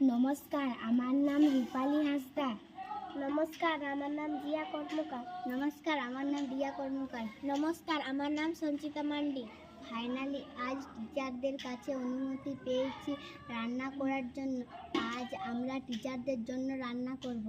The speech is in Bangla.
নমস্কার আমার নাম রূপালী হাঁসদা নমস্কার আমার নাম জিয়া কর্মকার নমস্কার আমার নাম রিয়া কর্মকার নমস্কার আমার নাম সঞ্চিতা মান্ডি। ফাইনালি আজ টিচারদের কাছে অনুমতি পেয়েছি রান্না করার জন্য। আজ আমরা টিচারদের জন্য রান্না করব।